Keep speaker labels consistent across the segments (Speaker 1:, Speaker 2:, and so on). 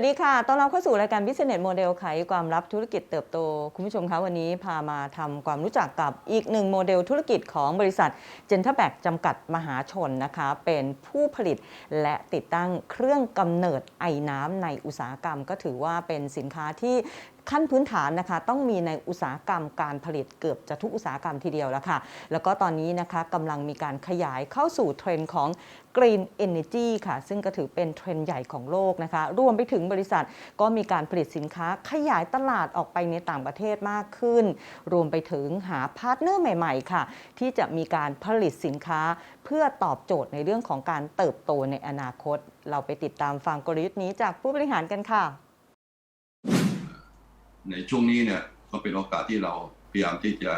Speaker 1: วัสดีค่ะ ตอนเราเข้าสู่รายการ Business Model ไขความลับธุรกิจเติบโต คุณผู้ชมคะวันนี้พามาทำความรู้จักกับอีกหนึ่งโมเดลธุรกิจของบริษัทเจนทแบกจำกัดมหาชนนะคะ เป็นผู้ผลิตและติดตั้งเครื่องกำเนิดไอน้ำในอุตสาหกรรม ก็ถือว่าเป็นสินค้าที่ ขั้นพื้นฐานนะคะต้องมีในอุตสาหกรรมการผลิตเกือบจะทุกอุตสาหกรรมทีเดียวแล้วค่ะ แล้วก็ตอนนี้นะคะกำลังมีการขยายเข้าสู่เทรนด์ของ Green Energy ค่ะ ซึ่งก็ถือเป็นเทรนด์ใหญ่ของโลกนะคะ รวมไปถึงบริษัทก็มีการผลิตสินค้าขยายตลาดออกไปในต่างประเทศมากขึ้น รวมไปถึงหาพาร์ทเนอร์ใหม่ ๆ ค่ะ ที่จะมีการผลิตสินค้าเพื่อตอบโจทย์ในเรื่องของการเติบโตในอนาคต เราไปติดตามฟังกลยุทธ์นี้จากผู้บริหารกันค่ะ
Speaker 2: ในช่วงนี้เนี่ยก็เป็นโอกาสที่เราพยายามที่จะ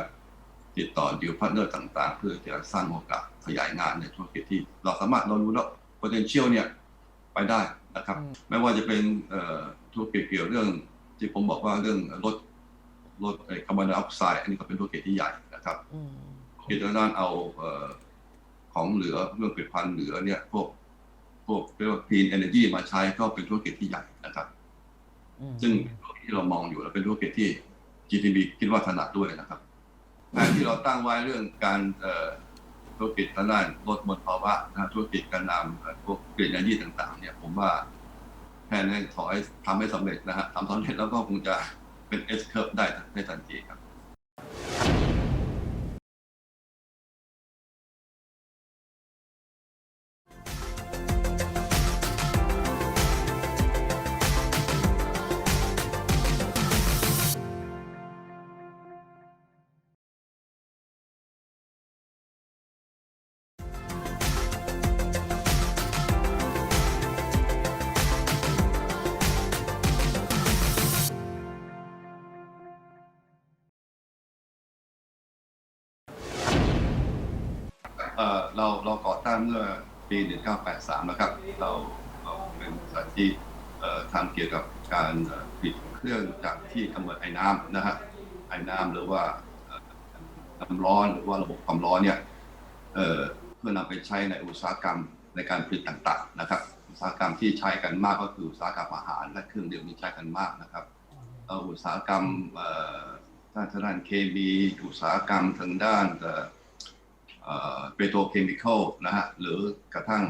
Speaker 2: ติดต่อดีลพาร์ทเนอร์ต่างๆ เพื่อจะสร้างโอกาสขยายงานในธุรกิจที่เราสามารถเรารู้แล้ว potential เนี่ยไปได้นะครับ
Speaker 1: อืม
Speaker 2: ไม่ว่าจะเป็นเอ่อธุรกิจเกี่ยวเรื่องที่ผมบอกว่าเรื่องลดลดคาร์บอนไดออกไซด์อันนี้ก็เป็นธุรกิจที่ใหญ่นะครับ
Speaker 1: อืม
Speaker 2: ธุรกิจทางด้านเอาเอ่อของเหลือเรื่องผลิตภัณฑ์เหลือเนี่ยพวกพวกเรียกว่า clean energy มาใช้ก็เป็นธุรกิจที่ใหญ่นะครับ
Speaker 1: อืม
Speaker 2: ซึ่งเป็นธุรกิจ ที่เรามองอยู่แล้วเป็นธุรกิจที่ GTB คิดว่าถนัดด้วยนะครับแผนที่เราตั้งไว้เรื่องการธุรกิจทางด้านลดมลภาวะนะธุรกิจการนำพวกกลิ่นอยีต่างๆ เนี่ย ผมว่าแผนนี้ขอให้ทำให้สำเร็จนะฮะทำสำเร็จแล้วก็คงจะเป็น S curve ได้ในทันทีครับ เราเราก่อตั้งเมื่อปี 1983นะครับ เราเราเป็นบริษัทที่ทำเกี่ยวกับการผลิตเครื่องจากที่กำเนิดไอ้น้ำนะฮะไอ้น้ำหรือว่าน้ำร้อนหรือว่าระบบความร้อนเนี่ยเเพื่อนำไปใช้ในอุตสาหกรรมในการผลิตต่างๆนะครับอุตสาหกรรมที่ใช้กันมากก็คืออุตสาหกรรมอาหารและเครื่องดื่มที่ใช้กันมากนะครับอุตสาหกรรมด้านทางด้านเคมีอุตสาหกรรมทางด้าน เอ่อเปโตรเคมีคอลนะฮะหรือกระทั่ง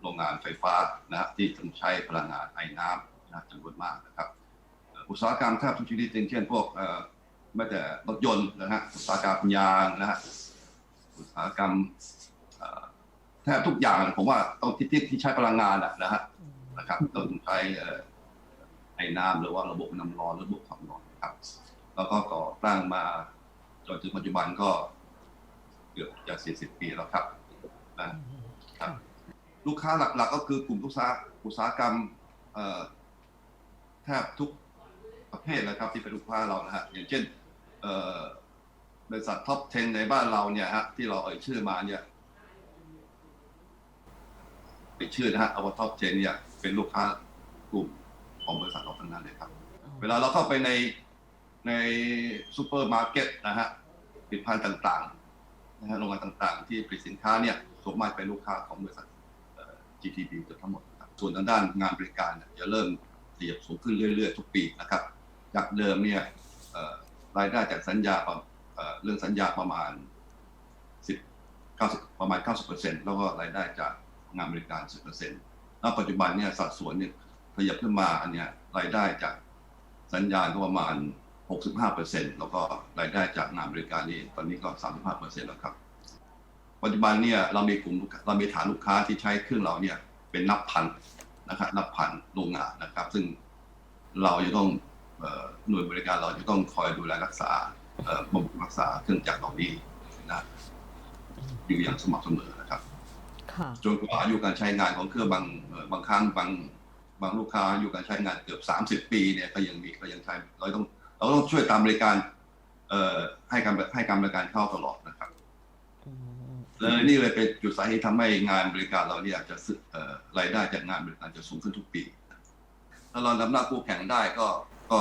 Speaker 2: โรงงานไฟฟ้านะฮะที่ต้องใช้พลังงานไอ้น้ำนะจำนวนมากนะครับ อุตสาหกรรมแทบทุกชนิดเช่นพวกเอ่อไม่แต่รถยนต์นะฮะอุตสาหกรรมยางนะฮะอุตสาหกรรมแทบทุกอย่างผมว่าต้องที่ที่ที่ใช้พลังงานนะฮะนะครับต้องใช้ไอ้น้ำหรือว่าระบบน้ำร้อนหรือระบบความร้อนนะครับ แล้วก็ก่อตั้งมา จนถึงปัจจุบันก็เกือบจะ40ปีแล้วครับนะครับ ลูกค้าหลักๆ ก็คือกลุ่มลูกค้าอุตสาหกรรมเอ่อแทบทุกประเภทเลยครับ ที่เป็นลูกค้าเรานะฮะอย่างเช่นเอ่อบริษัทท็อป 10 ในบ้านเราเนี่ยฮะที่เราเอ่ยชื่อมาเนี่ยเป็นชื่อนะฮะเอาว่าท็อป 10 เนี่ยเป็นลูกค้ากลุ่มของบริษัทเราทั้งนั้นเลยครับ เวลาเราเข้าไปใน ในซูเปอร์มาร์เก็ตนะฮะผลิตภัณฑ์ต่างๆนะฮะโรงงานต่างๆ ที่ผลิตสินค้าเนี่ยส่วนมากเป็นลูกค้าของบริษัท GTB เกือบทั้งหมดครับส่วนทางด้านงานบริการเนี่ยจะเริ่มขยับสูงขึ้นเรื่อยๆ ทุกปีนะครับ จากเดิมเนี่ยรายได้จากสัญญาเรื่องสัญญาประมาณ10 90ประมาณ 90%แล้วก็รายได้จากงานบริการ 10%ณปัจจุบันเนี่ยสัดส่วนเนี่ยขยับขึ้นมาอันเนี้ยรายได้จากสัญญาก็ประมาณ 65%แล้วก็รายได้จากงานบริการนี่ตอนนี้ก็ 35%แล้วครับ ปัจจุบันเนี่ยเรามีกลุ่มลูกค้าเรามีฐานลูกค้าที่ใช้เครื่องเราเนี่ยเป็นนับพันนะครับนับพันโรงงานนะครับ ซึ่งเราจะต้องเอ่อหน่วยบริการเราจะต้องคอยดูแลรักษาเอ่อบำรุงรักษาเครื่องจักรเหล่านี้นะอยู่อย่างสม่ำเสมอนะครับ
Speaker 1: ค่ะ
Speaker 2: จนกว่าอายุการใช้งานของเครื่องบางเอ่อบางครั้งบางบางลูกค้าอายุการใช้งานเกือบ 30 ปีเนี่ยก็ยังมีก็ยังใช้เราต้อง เราต้องช่วยตามบริการ เอ่อให้การให้การบริการเข้าตลอดนะครับ
Speaker 1: อืม
Speaker 2: เลยนี่เลยเป็นจุดสาเหตุทำให้งานบริการเราเนี่ยจะสึเอ่อรายได้จากงานบริการจะสูงขึ้นทุกปี ถ้าเรานำหน้าคู่แข่งได้ก็ก็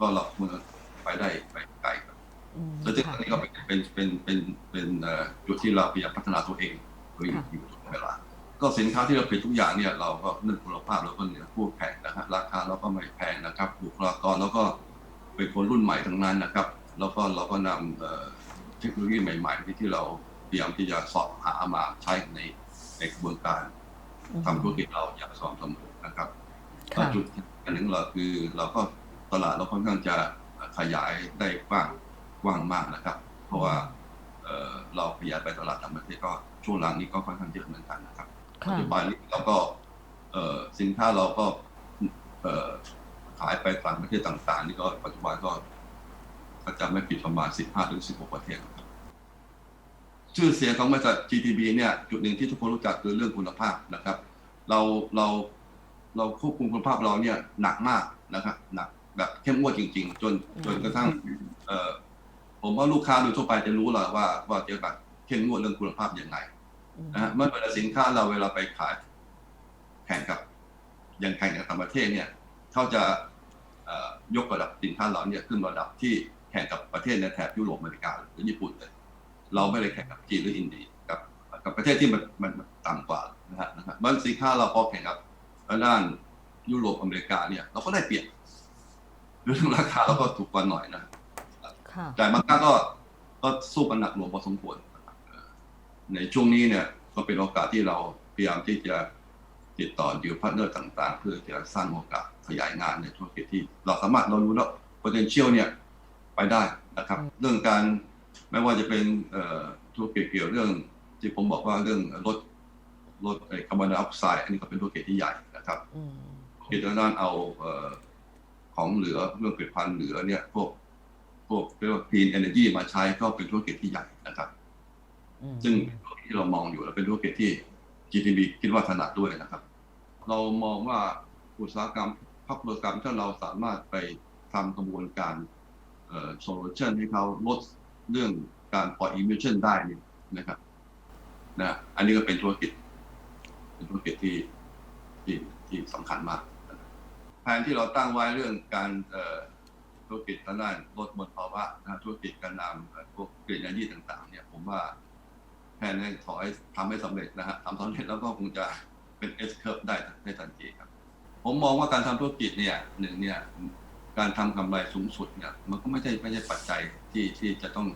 Speaker 2: ก็เราควรไปได้ไปไกลครับ
Speaker 1: อืม
Speaker 2: แล้วซึ่ง
Speaker 1: ค่ะ
Speaker 2: อันนี้ก็เป็นเป็นเป็นเป็นเป็นเอ่อจุดที่เราพยายามพัฒนาตัวเองโดยอยู่
Speaker 1: ค่ะ
Speaker 2: อยู่ตลอดเวลาก็สินค้าที่เราผลิตทุกอย่างเนี่ยเราก็เรื่องคุณภาพเราก็เหนือคู่แข่งนะฮะราคาเราก็ไม่แพงนะครับบุคลากรแล้วก็ เป็นคนรุ่นใหม่ทั้งนั้นนะครับ แล้วก็เราก็นำเอ่อเทคโนโลยีใหม่ๆที่ที่เราพยายามที่จะสอบหามาใช้ในในกระบวนการทำธุรกิจเราอย่างสม่ำเสมอนะครับ
Speaker 1: ค่ะ
Speaker 2: จุดอันหนึ่งเราคือเราก็ตลาดเราค่อนข้างจะขยายได้กว้างกว้างมากนะครับ เพราะว่าเอ่อเราขยายไปตลาดต่างประเทศก็ช่วงหลังนี้ก็ค่อนข้างเยอะเหมือนกันนะครับปัจ
Speaker 1: ค่ะ
Speaker 2: จุบันนี้เราก็เอ่อสินค้าเราก็เอ่อ ขายไปต่างประเทศต่าง ๆ นี่ก็ปัจจุบันก็ก็จะไม่ผิดประมาณ 15ถึง16 ประเทศนะครับชื่อเสียงของบริษัท GTB เนี่ยจุดหนึ่งที่ทุกคนรู้จักคือเรื่องคุณภาพนะครับ เราเราเราควบคุมคุณภาพเราเนี่ยหนักมากนะครับหนักแบบเข้มงวดจริง ๆ จนจนกระทั่งเอ่อผมว่าลูกค้าโดยทั่วไปจะรู้แหละว่าว่าจะแบบเข้มงวดเรื่องคุณภาพยังไงนะฮะเมื่อเวลาสินค้าเราเวลาไปขาย แข่งกับอย่างแข่งกับต่างประเทศเนี่ยเขาจะเอ่อ ยกระดับสินค้าเราเนี่ยขึ้นระดับที่แข่งกับประเทศในแถบยุโรปอเมริกาหรือญี่ปุ่นเลยเราไม่ได้แข่งกับจีนหรืออินเดียกับกับประเทศที่มันมันมันต่ำกว่านะฮะนะฮะมันสินค้าเราพอแข่งกับทางด้านยุโรปอเมริกาเนี่ยเราก็ได้เปรียบเรื่องราคาเราก็ถูกกว่าหน่อยนะ
Speaker 1: ค่ะ
Speaker 2: แต่บางครั้งก็ก็สู้กันหนักหน่วงพอสมควรนะครับเอ่อในช่วงนี้เนี่ยก็เป็นโอกาสที่เราพยายามที่จะ ติดต่อดีลพาร์ทเนอร์ต่าง ๆ เพื่อจะสร้างโอกาสขยายงานในธุรกิจที่ เราสามารถเรารู้แล้ว potential เนี่ยไปได้นะครับ เรื่องการไม่ว่าจะเป็นเอ่อธุรกิจเกี่ยวเรื่องที่ผมบอกว่าเรื่องลดลดคาร์บอนไดออกไซด์อันนี้ก็เป็นธุรกิจที่ใหญ่นะครับ
Speaker 1: อืม
Speaker 2: กิจด้านเอาเอ่อของเหลือเรื่องผลิตภัณฑ์เหลือเนี่ยพวกพวกเรียกว่า clean energy มาใช้ก็เป็นธุรกิจที่ใหญ่นะครับ
Speaker 1: อืม
Speaker 2: ซึ่งธุรกิจที่เรามองอยู่แล้วเป็นธุรกิจที่ GTB คิดว่าถนัดด้วยนะครับ เรามองว่าอุตสาหกรรมภาคอุตสาหกรรมถ้าเราสามารถไปทำกระบวนการเอ่อ solution ให้เขาลดเรื่องการปล่อย emission ได้นี่นะครับนะอันนี้ก็เป็นธุรกิจ เป็นธุรกิจที่ที่ที่สำคัญมากแผนที่เราตั้งไว้เรื่องการธุรกิจทางด้านลดมลภาวะนะธุรกิจการนำพวกเปลี่นแอนีต่าง ๆ เนี่ย ผมว่าแผนนี้ขอให้ทำให้สำเร็จนะฮะทำสำเร็จแล้วก็คงจะ เป็น S curve ได้ในทันทีครับ ผมมองว่าการทำธุรกิจเนี่ยหนึ่งเนี่ยการทำกำไรสูงสุดเนี่ยมันก็ไม่ใช่ไม่ใช่ปัจจัยที่ที่จะต้อง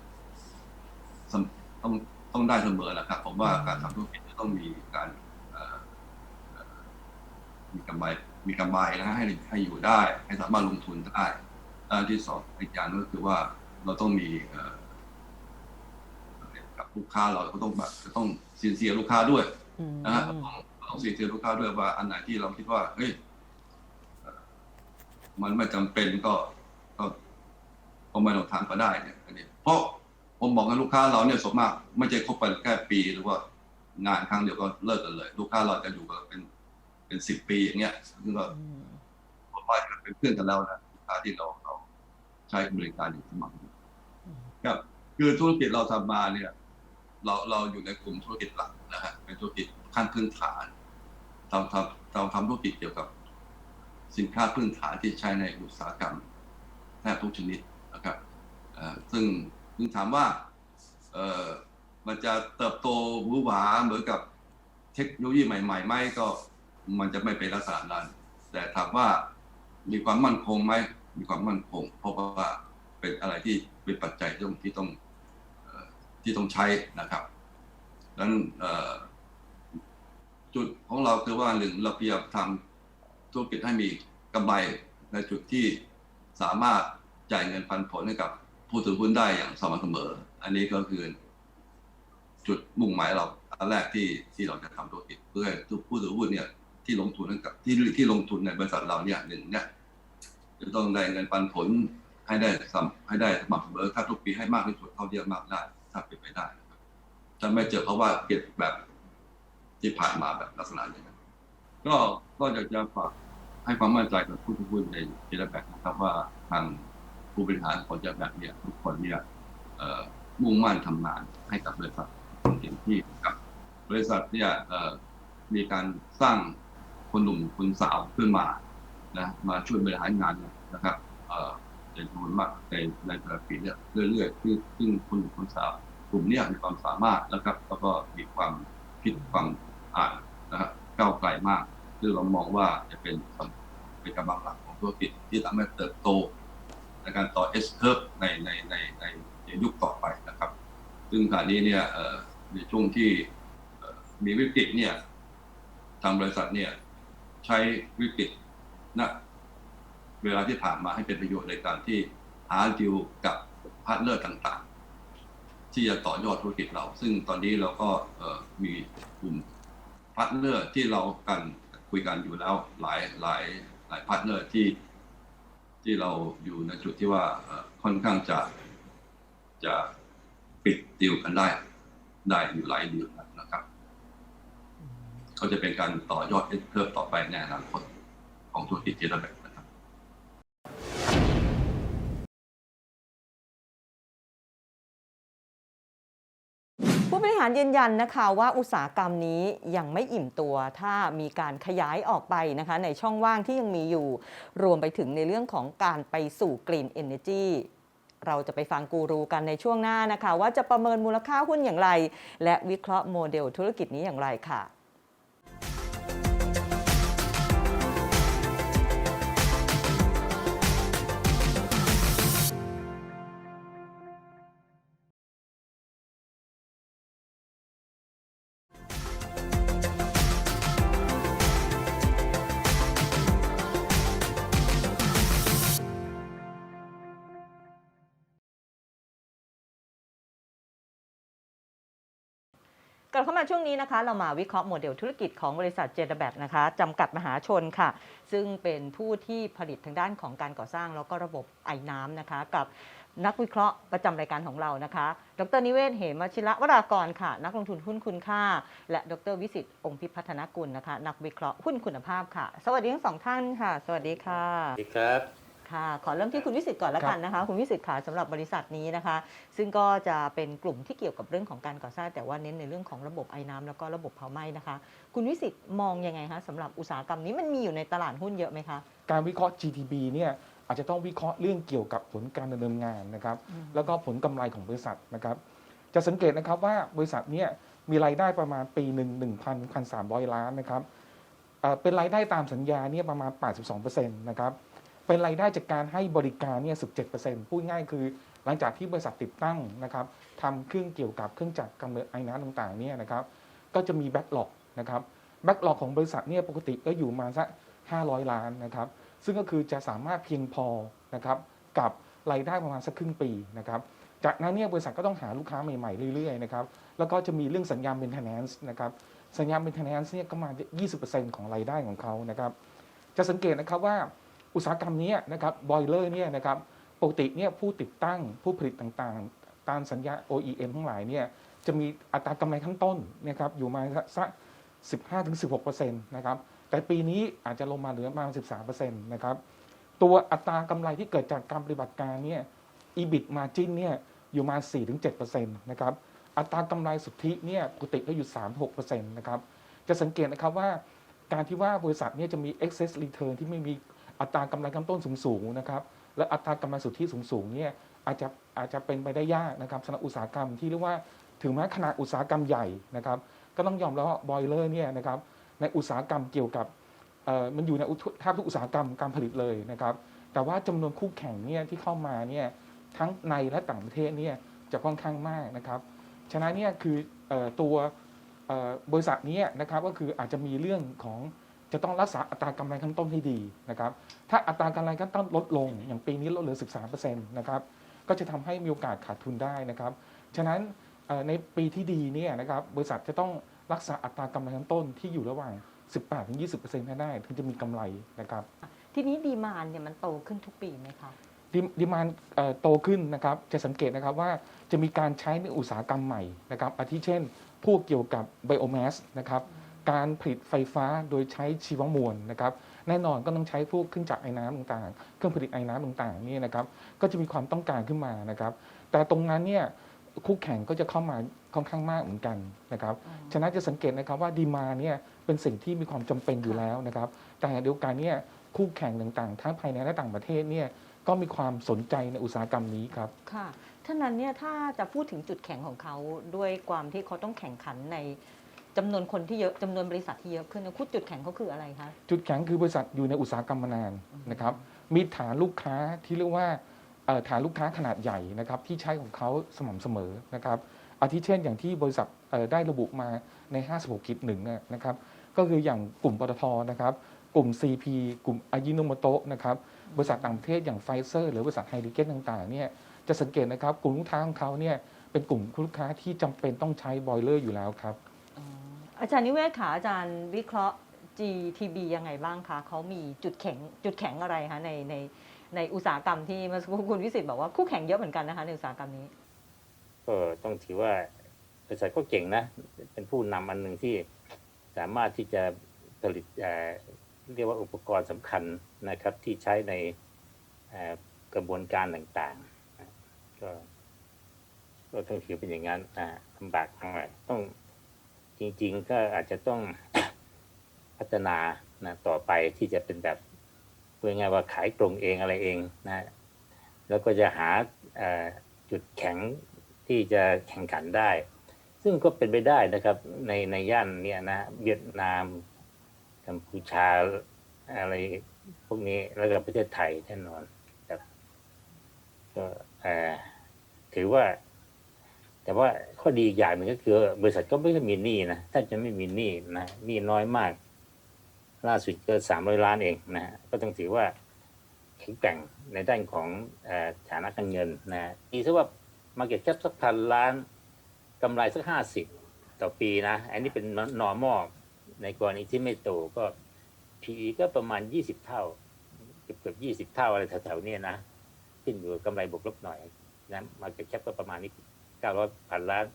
Speaker 2: สำต้องต้องได้เสมอแหละครับ ผมว่าการทำธุรกิจจะต้องมีการเอ่อเอ่อมีกำไรมีกำไรนะฮะให้ให้อยู่ได้ ให้สามารถลงทุนได้อันที่สองอีกอย่างนึงก็คือว่าเราต้องมีเอ่อกับลูกค้าเราก็ต้องแบบจะต้องสินเสียลูกค้าด้วย
Speaker 1: อืม
Speaker 2: นะฮะ้องต้องสินเสียลูกค้าด้วยว่าอันไหนที่เราคิดว่าเฮ้ยมันไม่จำเป็นก็ก็ก็ไม่ต้องทำก็ได้เนี่ยอันนี้เพราะผมบอกกับลูกค้าเราเนี่ยส่วนมาก ไม่ใช่คบกันแค่ปีหรือว่างานครั้งเดียวก็เลิกกันเลย ลูกค้าเราจะอยู่กันเป็นเป็นสิบปีอย่างเงี้ยซึ่งก็
Speaker 1: อืม
Speaker 2: พอไปกันเป็นเพื่อนกันแล้วนะลูกค้าที่เราเราใช้บริการอยู่สม่ำครับ คือธุรกิจเราทำมาเนี่ย เราเราอยู่ในกลุ่มธุรกิจหลักนะฮะเป็นธุรกิจขั้นพื้นฐาน เราทำเราทำธุรกิจเกี่ยวกับสินค้าพื้นฐานที่ใช้ในอุตสาหกรรมแทบทุกชนิดนะครับซึ่งซึ่งถามว่ามันจะเติบโตหวือหวาเหมือนกับเทคโนโลยีใหม่ๆไหมก็มันจะไม่เป็นลักษณะนั้น แต่ถามว่ามีความมั่นคงไหมมีความมั่นคง เพราะว่าเป็นอะไรที่เป็นปัจจัยที่ต้องที่ต้องที่ต้องใช้นะครับดังนั้น จุดของเราคือว่าหนึ่งเราพยายามทำธุรกิจให้มีกำไรในจุดที่สามารถจ่ายเงินปันผลให้กับผู้ถือหุ้นได้อย่างสม่ำเสมอ อันนี้ก็คือ จุดมุ่งหมายเราอันแรกที่ที่เราจะทำธุรกิจเพื่อให้ผู้ถือหุ้นเนี่ยที่ลงทุนกับที่ที่ลงทุนในบริษัทเราเนี่ยหนึ่งเนี่ยจะต้องได้เงินปันผลให้ได้สำให้ได้สม่ำเสมอถ้าทุกปีให้มากที่สุดเท่าที่จะมากได้ถ้าเป็นไปได้นะครับจะไม่เจอเพราะว่าเก็บแบบ ที่ผ่านมาแบบลักษณะอย่างนั้นก็ก็อยากจะฝากให้ความมั่นใจกับผู้ถือหุ้นในเจลแบกนะครับว่าทางผู้บริหารของเจลแบกเนี่ยทุกคนเนี่ยมุ่งมั่นทำงานให้กับบริษัทเต็มที่ครับบริษัทเนี่ยมีการสร้างคนหนุ่มคนสาวขึ้นมานะมาช่วยบริหารงานนะครับเออเป็นจำนวนมากในในแต่ละปีเนี่ยเรื่อยๆซึ่งซึ่งคนหนุ่มคนสาวกลุ่มนี้มีความสามารถนะครับ แล้วก็มีความคิดความ อ่านนะฮะก้าวไกลมากซึ่งเรามองว่าจะเป็นเป็นกำลังหลักของธุรกิจที่ทำให้เติบโต ในการต่อ S curve ในในในในในยุคต่อไปนะครับ ซึ่งขณะนี้เนี่ยในช่วงที่มีวิกฤตเนี่ยทางบริษัทเนี่ยใช้วิกฤตณเวลาที่ผ่านมาให้เป็นประโยชน์ในการที่หาดิวกับพาร์ทเนอร์ต่างๆ ที่จะต่อยอดธุรกิจเรา ซึ่งตอนนี้เราก็มีกลุ่ม พาร์ทเนอร์ที่เรากันคุยกันอยู่แล้วหลายหลายหลายพาร์ทเนอร์ที่ที่เราอยู่ในจุดที่ว่าค่อนข้างจะจะปิดดีลกันได้ ได้อยู่หลายดีลนะครับ ก็จะเป็นการต่อยอดเพิ่มต่อไปในอนาคตของธุรกิจเจลแบกนะครับ
Speaker 1: ผู้บริหารยืนยันนะคะว่าอุตสาหกรรมนี้ยังไม่อิ่มตัวถ้ามีการขยายออกไปนะคะในช่องว่างที่ยังมีอยู่ รวมไปถึงในเรื่องของการไปสู่ Green Energy เราจะไปฟังกูรูกันในช่วงหน้านะคะ ว่าจะประเมินมูลค่าหุ้นอย่างไร และวิเคราะห์โมเดลธุรกิจนี้อย่างไรค่ะ กลับเข้ามาช่วงนี้นะคะ เรามาวิเคราะห์โมเดลธุรกิจของบริษัทเจดแบกนะคะจำกัดมหาชนค่ะ ซึ่งเป็นผู้ที่ผลิตทางด้านของการก่อสร้างแล้วก็ระบบไอ้น้ำนะคะ กับนักวิเคราะห์ประจำรายการของเรานะคะ ดรนิเวศ เหมชิระวรากรค่ะ นักลงทุนหุ้นคุณค่า และดรวิสิตองค์พิพัฒนกุลนะคะ นักวิเคราะห์หุ้นคุณภาพค่ะ สวัสดีทั้งสองท่านค่ะ สวัสดีค่ะ
Speaker 3: สวัสดีครับ
Speaker 1: ค่ะ ขอเริ่มที่คุณวิสิตก่อนละกันนะคะ คุณวิสิตค่ะสำหรับบริษัทนี้นะคะ ซึ่งก็จะเป็นกลุ่มที่เกี่ยวกับเรื่องของการก่อสร้าง แต่ว่าเน้นในเรื่องของระบบไอ้น้ำแล้วก็ระบบเผาไหม้นะคะ คุณวิสิตมองยังไงคะสำหรับอุตสาหกรรมนี้มันมีอยู่ในตลาดหุ้นเยอะไหมคะ
Speaker 4: การวิเคราะห์ GTB เนี่ยอาจจะต้องวิเคราะห์เรื่องเกี่ยวกับผลการดำเนินงานนะครับ
Speaker 1: อืม
Speaker 4: แล้วก็ผลกำไรของบริษัทนะครับ จะสังเกตนะครับว่าบริษัทเนี่ยมีรายได้ประมาณปีหนึ่ง1,000 1,300 ล้านนะครับเอ่อเป็นรายได้ตามสัญญาเนี่ยประมาณ 82%นะครับ เป็นรายได้จากการให้บริการเนี่ย17%พูดง่ายคือ หลังจากที่บริษัทติดตั้งนะครับทำเครื่องเกี่ยวกับเครื่องจักรกำเนิดไอ้น้ำต่างๆเนี่ยนะครับก็จะมีแบ็กหลอกนะครับแบ็กหลอกของบริษัทเนี่ยปกติก็อยู่มาสัก500 ล้านนะครับซึ่งก็คือจะสามารถเพียงพอนะครับกับรายได้ประมาณสักครึ่งปีนะครับจากนั้นเนี่ยบริษัทก็ต้องหาลูกค้าใหม่ๆเรื่อยๆนะครับแล้วก็จะมีเรื่องสัญญา maintenance นะครับสัญญา maintenance เนี่ยก็มา 20%ของรายได้ของเขานะครับจะสังเกตนะครับว่า อุตสาหกรรมนี้นะครับบอยเลอร์เนี่ยนะครับปกติเนี่ยผู้ติดตั้งผู้ผลิตต่างๆ ตามสัญญา OEM ทั้งหลายเนี่ยจะมีอัตรากำไรขั้นต้นนะครับอยู่มาสัก 15-16%นะครับแต่ปีนี้อาจจะลงมาเหลือประมาณ13%นะครับตัวอัตรากำไรที่เกิดจากการปฏิบัติการเนี่ย EBIT margin เนี่ยอยู่มา 4-7%นะครับอัตรากำไรสุทธิเนี่ยปกติก็อยู่ 3-6%นะครับจะสังเกตนะครับว่าการที่ว่าบริษัทเนี่ยจะมี excess return ที่ไม่มี อัตรากำไรขั้นต้นสูงๆนะครับและอัตรากำไรสุทธิสูงๆเนี่ยอาจจะอาจจะเป็นไปได้ยากนะครับสำหรับอุตสาหกรรมที่เรียกว่าถึงแม้ขนาดอุตสาหกรรมใหญ่นะครับก็ต้องยอมรับว่าบอยเลอร์เนี่ยนะครับในอุตสาหกรรมเกี่ยวกับมันอยู่ในแทบทุกอุตสาหกรรมการผลิตเลยนะครับแต่ว่าจำนวนคู่แข่งเนี่ยที่เข้ามาเนี่ยทั้งในและต่างประเทศเนี่ยจะค่อนข้างมากนะครับฉะนั้นเนี่ยคืออตัวบริษัทนี้นะครับก็คืออาจจะมีเรื่องของ จะต้องรักษาอัตรากำไรขั้นต้นให้ดีนะครับถ้าอัตรากำไรขั้นต้นลดลง อย่างปีนี้ลดเหลือ 13%นะครับก็จะทำให้มีโอกาสขาดทุนได้นะครับฉะนั้นเอ่อในปีที่ดีเนี่ยนะครับบริษัทจะต้องรักษาอัตรากำไรขั้นต้นที่อยู่ระหว่าง 18-20%ให้ได้ถึงจะมีกำไรนะครับ
Speaker 1: ทีนี้ดีมานเนี่ยมันโตขึ้นทุกปีไหมคะ
Speaker 4: ดีมานโตขึ้นนะครับจะสังเกตนะครับว่าจะมีการใช้ในอุตสาหกรรมใหม่นะครับอาทิเช่น พวกเกี่ยวกับไบโอแมสนะครับ การผลิตไฟฟ้าโดยใช้ชีวมวลนะครับแน่นอนก็ต้องใช้พวกเครื่องจักรไอ้น้ำต่างๆ เครื่องผลิตไอ้น้ำต่างๆนี่นะครับก็จะมีความต้องการขึ้นมานะครับแต่ตรงนั้นเนี่ยคู่แข่งก็จะเข้ามาค่อนข้างมากเหมือนกันนะครับฉะนั้นจะสังเกตนะครับว่าดีมาเนี่ยเป็นสิ่งที่มีความจำเป็นอยู่แล้วนะครับแต่เดียวกันเนี่ยคู่แข่งต่างๆ ทั้งภายในและต่างประเทศเนี่ยก็มีความสนใจในอุตสาหกรรมนี้ครับ
Speaker 1: ค่ะท่านั้นเนี่ยถ้าจะพูดถึงจุดแข็งของเขาด้วยความที่เขาต้องแข่งขันใน จำนวนคนที่เยอะจำนวนบริษัทที่เยอะขึ้นนะคุดจุดแข็งเขาคืออะไรคะ
Speaker 4: จุดแข็งคือบริษัทอยู่ในอุตสาหกรรมมานานนะครับ มีฐานลูกค้าที่เรียกว่าเอ่อฐานลูกค้าขนาดใหญ่นะครับที่ใช้ของเขาสม่ำเสมอนะครับอาทิเช่นอย่างที่บริษัทเอ่อได้ระบุมาใน 56กิจหนึ่งเนี่ยนะครับก็คืออย่างกลุ่มปตทนะครับกลุ่ม CP กลุ่มอายิโนโมโตะนะครับบริษัทต่างประเทศอย่างไฟเซอร์หรือบริษัทไฮดิเกนต่างๆเนี่ยจะสังเกตนะครับกลุ่มลูกค้าของเขาเนี่ยเป็นกลุ่มลูกค้าที่จำเป็นต้องใช้บอยเลอร์อยู่แล้วครับ
Speaker 1: อาจารย์นิเวศขาอาจารย์วิเคราะห์ GTB ยังไงบ้างคะเขามีจุดแข็งจุดแข็งอะไรคะในในในอุตสาหกรรมที่เมื่อสักครู่คุณวิสิตบอกว่าคู่แข่งเยอะเหมือนกันนะคะในอุตสาหกรรมนี้
Speaker 3: ก็ต้องถือว่าบริษัทก็เก่งนะ เป็นผู้นำอันหนึ่งที่สามารถที่จะผลิตเรียกว่าอุปกรณ์สำคัญนะครับที่ใช้ในกระบวนการต่างๆ ก็ก็ต้องถือเป็นอย่างนั้นลำบากหน่อยต้อง จริง ๆ ก็อาจจะต้องพัฒนานะต่อไปที่จะเป็นแบบพูดง่ายว่าขายตรงเองอะไรเองนะแล้วก็จะหาจุดแข็งที่จะแข่งขันได้ ซึ่งก็เป็นไปได้นะครับในในย่านเนี่ยนะเวียดนามกัมพูชาอะไรพวกนี้แล้วก็ประเทศไทยแน่นอนครับก็เอ่อถือว่า แต่ว่าข้อดีอีกอย่างหนึ่งก็คือ บริษัทก็ไม่ได้มีหนี้นะถ้าจะไม่มีหนี้นะหนี้น้อยมาก ล่าสุดก็สามร้อยล้านเองนะก็ต้องถือว่าแข็งแกร่งในด้านของฐานะการเงินนะดีซะว่า Market Cap สักพันล้านกำไรสักห้าสิบต่อปีนะ อันนี้เป็น normal ในกรณีที่ไม่โตก็ PE ก็ประมาณยี่สิบเท่า เกือบเกือบยี่สิบเท่าอะไรแถวๆนี้นะ ขึ้นอยู่กำไรบวกลบหน่อยนะ Market Cap ก็ประมาณนี้ เก้าร้อยพันล้าน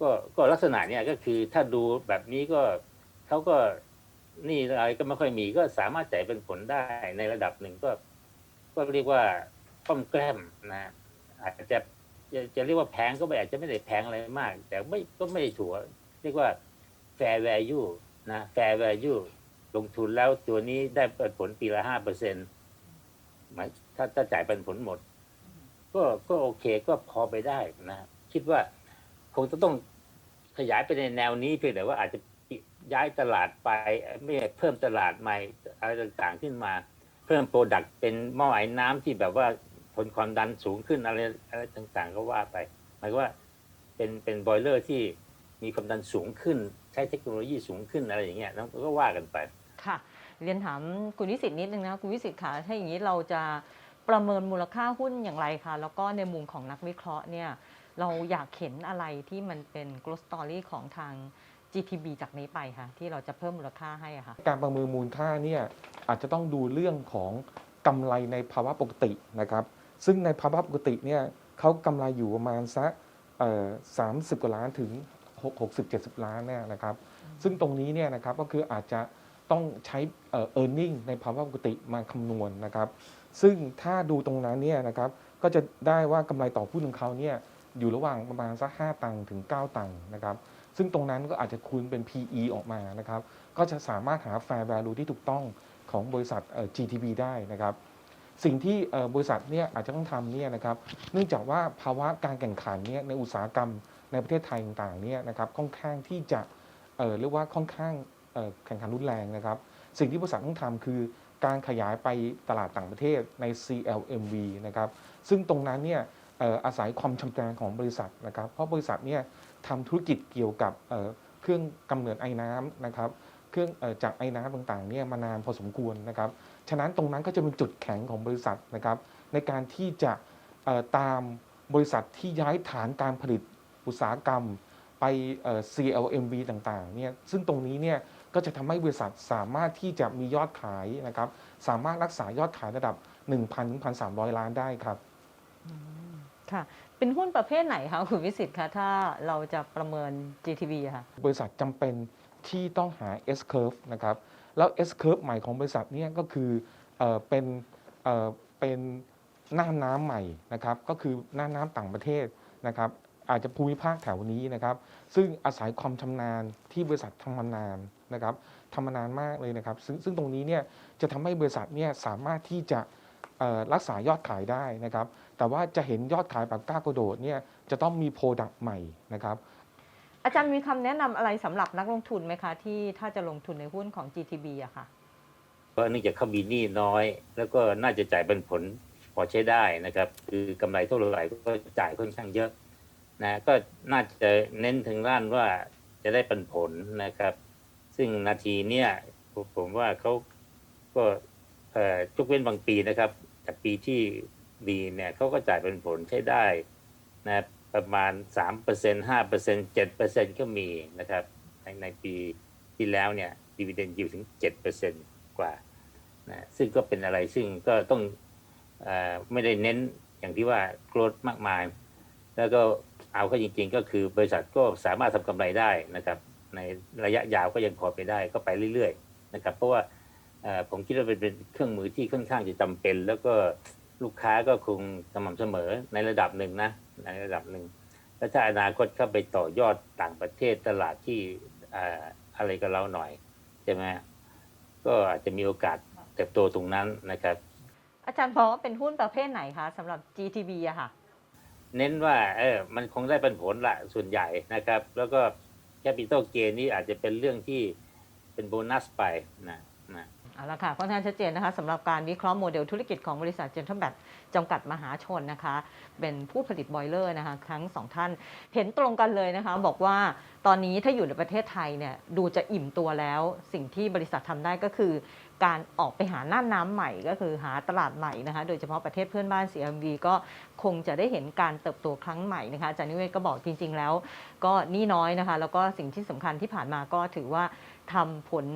Speaker 3: ก็ก็ลักษณะเนี้ยก็คือถ้าดูแบบนี้ก็เขาก็นี่อะไรก็ไม่ค่อยมีก็สามารถจ่ายเป็นผลได้ในระดับหนึ่งก็ ก็เรียกว่าค่อมแกล้มนะอาจจะจะจะเรียกว่าแพงก็ไม่อาจจะไม่ได้แพงอะไรมาก แต่ไม่ก็ไม่ได้ถัวเรียกว่า fair value นะ fair value ลงทุนแล้วตัวนี้ได้ผลปีละห้าเปอร์เซ็นต์หมถ้าถ้าจ่ายเป็นผลหมด ก็ก็โอเคก็พอไปได้นะคิดว่าคงจะต้องขยายไปในแนวนี้เพียงแต่ว่าอาจจะย้ายตลาดไปไม่เพิ่มตลาดใหม่อะไรต่างๆขึ้นมา เพิ่มโปรดักต์เป็นหม้อไอ้น้ำที่แบบว่าทนความดันสูงขึ้นอะไรอะไรต่างๆ ก็ว่าไปหมายว่าเป็นเป็นบอยเลอร์ที่มีความดันสูงขึ้น ใช้เทคโนโลยีสูงขึ้นอะไรอย่างเงี้ยแล้วก็ว่ากันไป
Speaker 1: ค่ะ เรียนถามคุณวิสิตนิดนึงนะ คุณวิสิตคะถ้าอย่างนี้เราจะ ประเมินมูลค่าหุ้นอย่างไรคะ แล้วก็ในมุมของนักวิเคราะห์เนี่ยเราอยากเห็นอะไรที่มันเป็น growth story ของทาง GTB จากนี้ไปคะที่เราจะเพิ่มมูลค่าให้อะค่ะ
Speaker 4: การประเมินมูลค่าเนี่ยอาจจะต้องดูเรื่องของกำไรในภาวะปกตินะครับ ซึ่งในภาวะปกติเนี่ยเขากำไรอยู่ประมาณสักสามสิบกว่าล้านถึงหกสิบเจ็ดสิบล้านเนี่ยนะครับ ซึ่งตรงนี้เนี่ยนะครับก็คืออาจจะต้องใช้เอ่อ e a r n i n g ในภาวะปกติมาคำนวณนะครับ ซึ่งถ้าดูตรงนั้นเนี่ยนะครับก็จะได้ว่ากำไรต่อผู้นของเขาเนี่ยอยู่ระหว่างประมาณสัก5ตังค์ถึง 9 ตังค์นะครับซึ่งตรงนั้นก็อาจจะคูณเป็น PE ออกมานะครับก็จะสามารถหา fair value ที่ถูกต้องของบริษัทเอ่อ GTB ได้นะครับสิ่งที่บริษัทเนี่ยอาจจะต้องทำเนี่ยนะครับเนื่องจากว่าภาวะการแข่งขันเนี่ยในอุตสาหกรรมในประเทศไทยต่างๆเนี่ยนะครับค่อนข้างที่จะเอรียกว่าค่อนข้างแข่งขันรุนแรงนะครับ สิ่งที่บริษัทต้องทำคือ การขยายไปตลาดต่างประเทศใน CLMV นะครับซึ่งตรงนั้นเนี่ยอาศัยความชำนาญของบริษัทนะครับเพราะบริษัทเนี่ยทำธุรกิจเกี่ยวกับเครื่องกำเนิดไอ้น้ำนะครับเครื่องจากไอ้น้ำต่างๆเนี่ยมานานพอสมควรนะครับฉะนั้นตรงนั้นก็จะเป็นจุดแข็งของบริษัทนะครับในการที่จะตามบริษัทที่ย้ายฐานการผลิตอุตสาหกรรมไป CLMV ต่างๆเนี่ยซึ่งตรงนี้เนี่ย ก็จะทำให้บริษัทสามารถที่จะมียอดขายนะครับสามารถรักษายอดขายระดับ 1,000ถึง1,300 ล้านได้ครับ
Speaker 1: ค่ะเป็นหุ้นประเภทไหนคะคุณวิสิตคะถ้าเราจะประเมิน GTB อะค่ะ
Speaker 4: บริษัทจำเป็นที่ต้องหา S curve นะครับแล้ว S curve ใหม่ของบริษัทเนี่ยก็คือเอ่อเป็นเอ่อเป็นหน้าน้ำใหม่นะครับก็คือหน้าน้ำต่างประเทศนะครับอาจจะภูมิภาคแถวนี้นะครับซึ่งอาศัยความชำนาญที่บริษัททำมานาน นะครับทำมานานมากเลยนะครับ ซึ่งซึ่งตรงนี้เนี่ยจะทำให้บริษัทเนี่ยสามารถที่จะเอ่อรักษายอดขายได้นะครับ แต่ว่าจะเห็นยอดขายแบบก้าวกระโดดเนี่ยจะต้องมีโปรดักต์ใหม่นะครับ
Speaker 1: อาจารย์มีคำแนะนำอะไรสำหรับนักลงทุนไหมคะ ที่ถ้าจะลงทุนในหุ้นของ GTB อะค่ะ
Speaker 3: เพราะเนื่องจากเขามีหนี้น้อย แล้วก็น่าจะจ่ายเป็นผลพอใช้ได้นะครับ คือกำไรเท่าไหร่ก็จ่ายค่อนข้างเยอะนะก็น่าจะเน้นถึงด้านว่าจะได้ปันผลนะครับ ซึ่งนาทีเนี่ยผมว่าเขาก็เอ่อยกเว้นบางปีนะครับ แต่ปีที่ดีเนี่ยเขาก็จ่ายเป็นผลใช้ได้นะประมาณ 3% 5% 7%ก็มีนะครับ ในในปีที่แล้วเนี่ยดีเวเดนยิวถึง 7%กว่านะซึ่งก็เป็นอะไรซึ่งก็ต้องอไม่ได้เน้นอย่างที่ว่าโกรดมากมาย แล้วก็เอาเข้าจริงๆ ก็คือบริษัทก็สามารถทำกำไรได้นะครับ ในระยะยาวก็ยังพอไปได้ก็ไปเรื่อยๆนะครับ เพราะว่าเอ่อผมคิดว่าเป็นเป็นเครื่องมือที่ค่อนข้างจะจำเป็น แล้วก็ลูกค้าก็คงสม่ำเสมอในระดับหนึ่งนะในระดับหนึ่งแล้วถ้าอนาคตเข้าไปต่อยอดต่างประเทศตลาดที่อ่าอะไรกับเราหน่อยใช่ไหมก็อาจจะมีโอกาสเติบโตตรงนั้นนะครับ
Speaker 1: อาจารย์มองว่าเป็นหุ้นประเภทไหนคะสำหรับ GTB อะค่ะ
Speaker 3: เน้นว่าเออมันคงได้เป็นผลละส่วนใหญ่นะครับ แล้วก็ แคปิตอลเกนนี่อาจจะเป็นเรื่องที่เป็นโบนัสไปนะนะ
Speaker 1: เอาละค่ะค่อนข้างชัดเจนนะคะสำหรับการวิเคราะห์โมเดลธุรกิจของบริษัทเจนทัมแบตจำกัดมหาชนนะคะ เป็นผู้ผลิตบอยเลอร์นะคะ ทั้งสองท่านเห็นตรงกันเลยนะคะ บอกว่าตอนนี้ถ้าอยู่ในประเทศไทยเนี่ยดูจะอิ่มตัวแล้ว สิ่งที่บริษัททำได้ก็คือ การออกไปหาหน้าน้ำใหม่ก็คือหาตลาดใหม่นะคะ โดยเฉพาะประเทศเพื่อนบ้าน CMV ก็คงจะได้เห็นการเติบโตครั้งใหม่นะคะอาจารย์นิเวศก็บอกจริง ๆ แล้ว ก็นี่น้อยนะคะ แล้วก็สิ่งที่สำคัญที่ผ่านมาก็ถือว่า ทำผล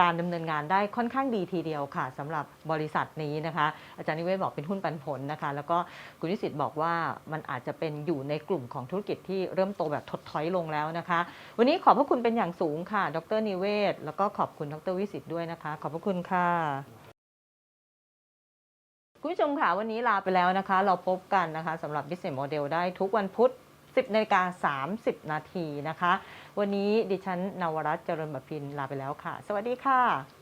Speaker 1: การดำเนินงานได้ค่อนข้างดีทีเดียวค่ะสำหรับบริษัทนี้นะคะ อาจารย์นิเวศบอกเป็นหุ้นปันผลนะคะ แล้วก็คุณนิสิตบอกว่ามันอาจจะเป็นอยู่ในกลุ่มของธุรกิจที่เริ่มโตแบบถดถอยลงแล้วนะคะ วันนี้ขอบพระคุณเป็นอย่างสูงค่ะ ดรนิเวศ แล้วก็ขอบคุณดรวิสิตด้วยนะคะ ขอบพระคุณค่ะคุณผู้ชมค่ะ วันนี้ลาไปแล้วนะคะ เราพบกันนะคะสำหรับ Business Model ได้ทุกวันพุธ 10นาฬิกา30 นาทีนะคะ วันนี้ดิฉันนวรัตน์เจริญบพินลาไปแล้วค่ะ สวัสดีค่ะ